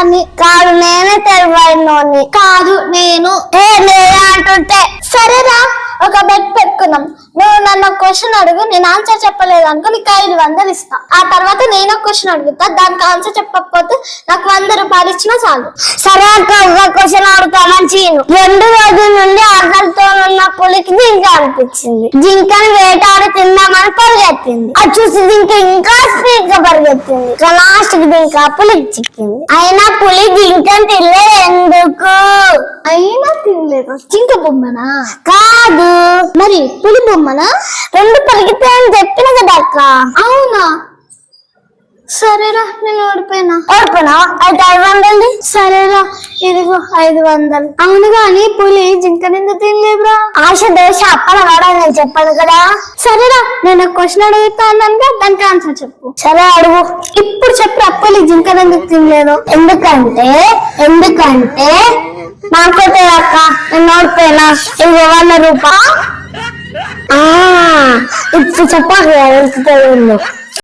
తెలివైనదాన్ని కాదు నేనే తెలివైనోని కాదు నేను ఏ నేనే అంటుంటే సరేరా ఒక బెట్ పెట్టుకున్నాం నువ్వు నన్ను క్వశ్చన్ అడుగు నేను ఆన్సర్ చెప్పలేదు అనుకో నీకు ఐదు వందలు ఇస్తా. ఆ తర్వాత నేను ఒక క్వశ్చన్ అడుగుతా దానికి ఆన్సర్ చెప్పకపోతే నాకు వంద రూపాయలు ఇచ్చినా చాలు. సరే అక్క ఒక క్వశ్చన్ అడుగుతా మంచి రెండు రోజుల పులికి జింక అనిపించింది. జింకని వేటాడి తిందామని పరిగెత్తింది. అది చూసి జింక ఇంకా స్పీడ్గా పరిగెత్తింది. లాస్ట్కి జింక పులికి చిక్కింది. అయినా పులి జింకని తినలేదు. ఎందుకు? అయినా తినలేదు. జింక బొమ్మనా? కాదు. మరి పులి బొమ్మనా? రెండు పరిగెత్తాయని చెప్పిన కదా అక్క. అవునా? సరేరా నేను ఓడిపోయినా. ఓడిపోయినా? అయితే ఐదు వందలు సరేరా ఇదిగో ఐదు వందలు. అవును గాని పులి జింక నింద తినలేదురా. ఆశ దోశ అప్పల వాడ నేను చెప్పాను కదా. సరేరా నేను క్వశ్చన్ అడుగుతాను దానికి ఆన్సర్ చెప్పు. సరే అడుగు. ఇప్పుడు చెప్పు అప్పలి జింక ఎందుకు తినలేదు? ఎందుకంటే ఎందుకంటే నాకు అక్క నేను ఓడిపోయినా. ఇది వంద రూపా ఇప్పుడు చెప్పాలి